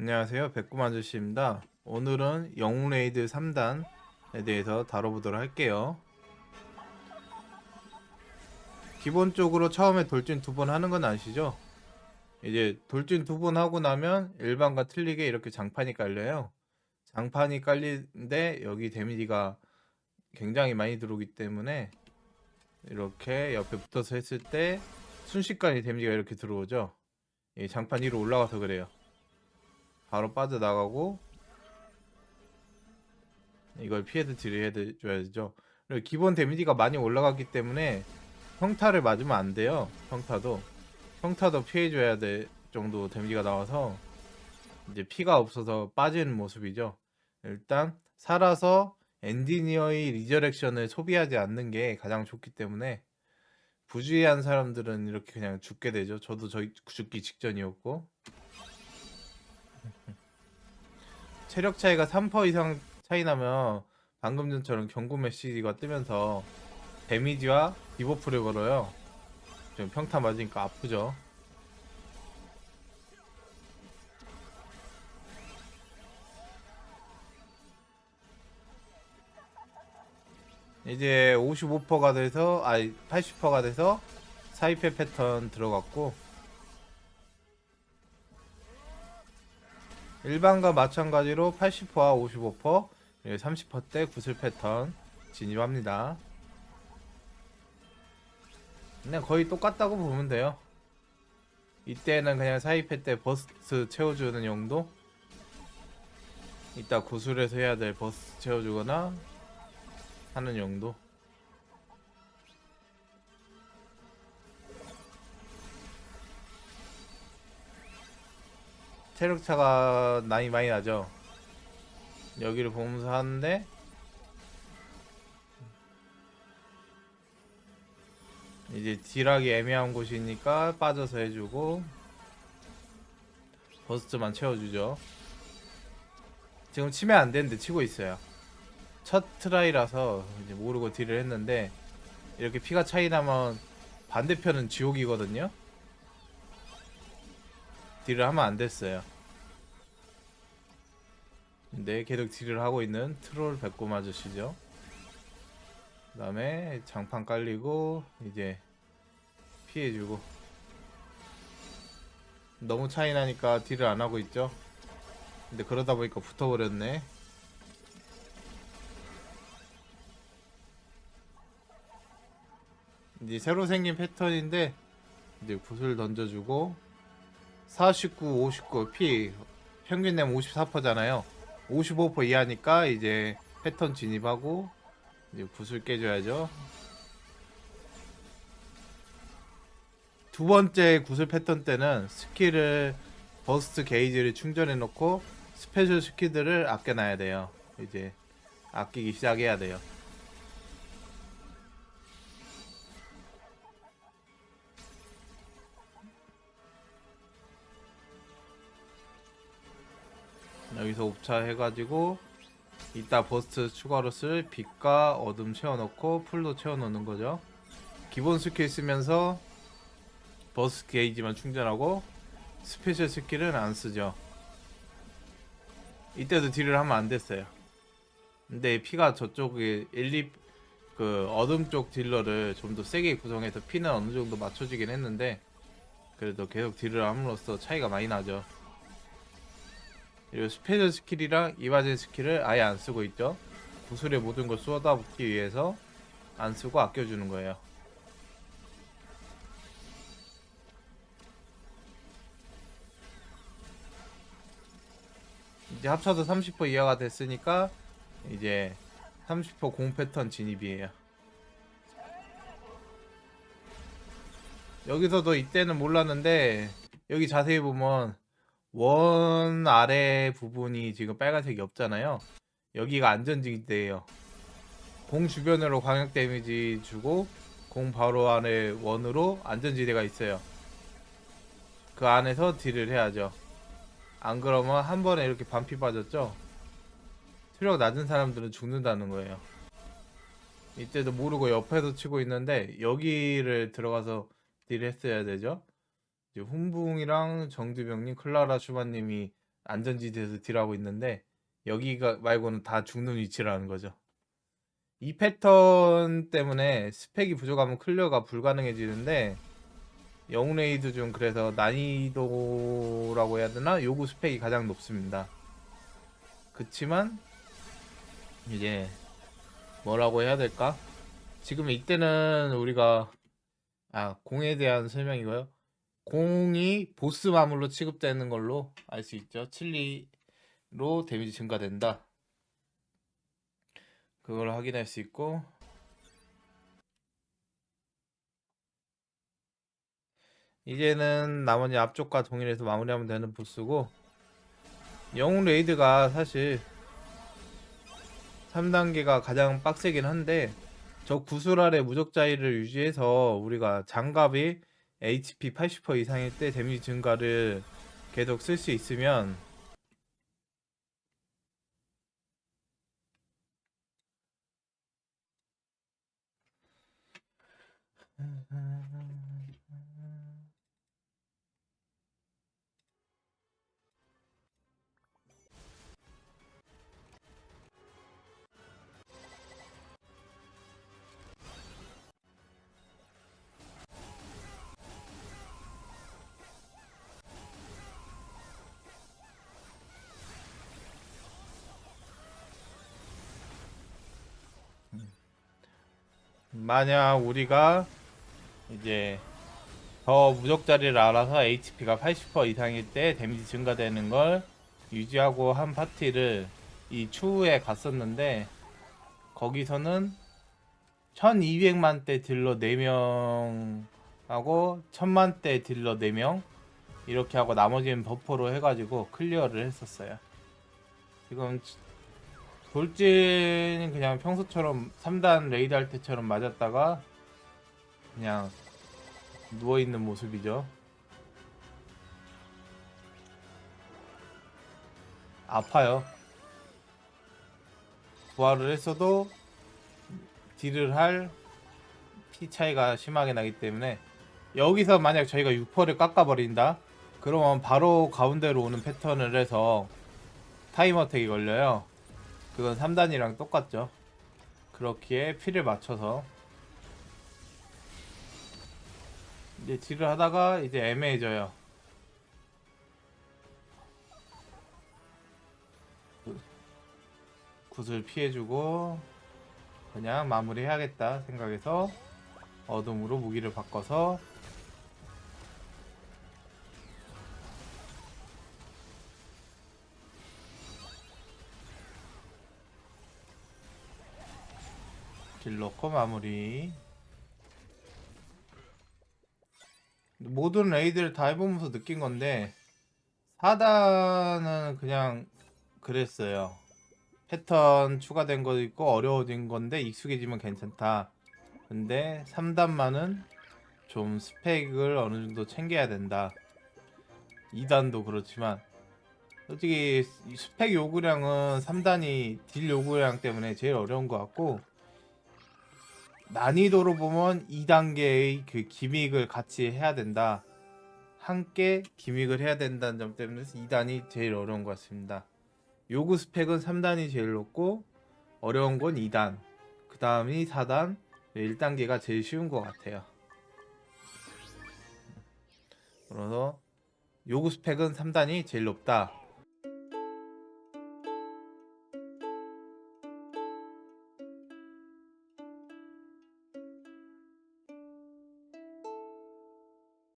안녕하세요. 백구만 아저씨입니다. 오늘은 영웅 레이드 3단에 대해서 다뤄보도록 할게요. 기본적으로 처음에 돌진 두 번 하는 건 아시죠? 이제 돌진 두 번 하고 나면 일반과 틀리게 이렇게 장판이 깔려요. 장판이 깔리는데 여기 데미지가 굉장히 많이 들어오기 때문에 이렇게 옆에 붙어서 했을 때 순식간에 데미지가 이렇게 들어오죠. 이 장판 위로 올라가서 그래요. 바로 빠져나가고 이걸 피해서 딜을 해줘야죠. 그리고 기본 데미지가 많이 올라갔기 때문에 평타를 맞으면 안 돼요. 평타도 평타도 피해줘야 될 정도 데미지가 나와서 이제 피가 없어서 빠지는 모습이죠. 일단 살아서 엔지니어의 리저렉션을 소비하지 않는 게 가장 좋기 때문에 부주의한 사람들은 이렇게 그냥 죽게 되죠. 저도 저 죽기 직전이었고 체력 차이가 3% 이상 차이 나면 방금 전처럼 경고 메시지가 뜨면서 데미지와 디버프를 걸어요. 지금 평타 맞으니까 아프죠. 이제 55%가 돼서 아니 80%가 돼서 사이페 패턴 들어갔고 일반과 마찬가지로 80%와 55% 그리고 30%대 구슬 패턴 진입합니다. 그냥 거의 똑같다고 보면 돼요. 이때는 그냥 사이페 때 버스트 채워주는 용도 이따 구슬에서 해야 될 버스트 채워주거나 하는 용도 체력 차가 많이 많이 나죠. 여기를 보면서 하는데 이제 딜하기 애매한 곳이니까 빠져서 해주고 버스트만 채워주죠. 지금 치면 안 되는데 치고 있어요. 첫 트라이라서 이제 모르고 딜을 했는데 이렇게 피가 차이 나면 반대편은 지옥이거든요. 딜을 하면 안 됐어요. 근데 계속 딜을 하고 있는 트롤 배꼽 아저씨죠. 그 다음에 장판 깔리고 이제 피해주고 너무 차이 나니까 딜을 안 하고 있죠. 근데 그러다 보니까 붙어버렸네. 이제 새로 생긴 패턴인데 이제 구슬 던져주고 49, 59, 피 평균 내면 54%잖아요. 55% 이하니까 이제 패턴 진입하고 이제 구슬 깨줘야죠. 두 번째 구슬 패턴 때는 스킬을 버스트 게이지를 충전해 놓고 스페셜 스킬들을 아껴놔야 돼요. 이제 아끼기 시작해야 돼요. 여기서 옵차 해가지고 이따 버스트 추가로 쓸 빛과 어둠 채워넣고 풀도 채워놓는 거죠. 기본 스킬 쓰면서 버스 게이지만 충전하고 스페셜 스킬은 안 쓰죠. 이때도 딜을 하면 안 됐어요. 근데 피가 저쪽에 1, 2, 그 어둠 쪽 딜러를 좀 더 세게 구성해서 피는 어느 정도 맞춰지긴 했는데 그래도 계속 딜을 함으로써 차이가 많이 나죠. 그리고 스페셜 스킬이랑 이바진 스킬을 아예 안 쓰고 있죠. 구슬의 모든 걸 쏟아붓기 위해서 안 쓰고 아껴주는 거예요. 이제 합쳐도 30% 이하가 됐으니까 이제 30%공 패턴 진입이에요. 여기서도 이때는 몰랐는데 여기 자세히 보면 원 아래 부분이 지금 빨간색이 없잖아요. 여기가 안전지대예요. 공 주변으로 광역 데미지 주고 공 바로 안에 원으로 안전지대가 있어요. 그 안에서 딜을 해야죠. 안 그러면 한 번에 이렇게 반피 빠졌죠? 체력 낮은 사람들은 죽는다는 거예요. 이때도 모르고 옆에서 치고 있는데 여기를 들어가서 딜 했어야 되죠. 이제 훈붕이랑 정두병님, 클라라 슈바님이 안전지대에서 딜하고 있는데 여기가 말고는 다 죽는 위치라는 거죠. 이 패턴 때문에 스펙이 부족하면 클리어가 불가능해지는데 영웅 레이드 중 그래서 난이도라고 해야 되나 요구 스펙이 가장 높습니다. 그치만 이제 뭐라고 해야 될까? 지금 이때는 우리가 아 공에 대한 설명이고요. 공이 보스 마물로 취급되는 걸로 알 수 있죠. 칠리로 데미지 증가된다. 그걸 확인할 수 있고 이제는 나머지 앞쪽과 동일해서 마무리하면 되는 보스고 영웅 레이드가 사실 3단계가 가장 빡세긴 한데 저 구슬 아래 무적자리를 유지해서 우리가 장갑이 HP 80% 이상일 때 데미지 증가를 계속 쓸 수 있으면 만약 우리가 이제 더 무적자리를 알아서 HP가 80% 이상일 때 데미지 증가되는 걸 유지하고 한 파티를 이 추후에 갔었는데 거기서는 1200만 대 딜러 4명 하고 1000만 대 딜러 4명 이렇게 하고 나머지는 버퍼로 해가지고 클리어를 했었어요. 지금 돌진은 그냥 평소처럼 3단 레이드 할 때처럼 맞았다가 그냥 누워있는 모습이죠. 아파요. 부활을 했어도 딜을 할 피 차이가 심하게 나기 때문에 여기서 만약 저희가 6%를 깎아버린다? 그러면 바로 가운데로 오는 패턴을 해서 타임어택이 걸려요. 그건 3단이랑 똑같죠. 그렇기에 피를 맞춰서 이제 딜을 하다가 이제 애매해져요. 구- 굿을 피해주고 그냥 마무리해야겠다 생각해서 어둠으로 무기를 바꿔서 딜 넣고 마무리. 모든 레이드를 다 해보면서 느낀 건데 4단은 그냥 그랬어요. 패턴 추가된 것도 있고 어려워진 건데 익숙해지면 괜찮다. 근데 3단만은 좀 스펙을 어느 정도 챙겨야 된다. 2단도 그렇지만. 솔직히 이 스펙 요구량은 3단이 딜 요구량 때문에 제일 어려운 것 같고 난이도로 보면 2단계의 그 기믹을 같이 해야 된다. 함께 기믹을 해야 된다는 점 때문에 2단이 제일 어려운 것 같습니다. 요구 스펙은 3단이 제일 높고 어려운 건 2단. 그 다음이 4단, 1단계가 제일 쉬운 것 같아요. 그래서 요구 스펙은 3단이 제일 높다.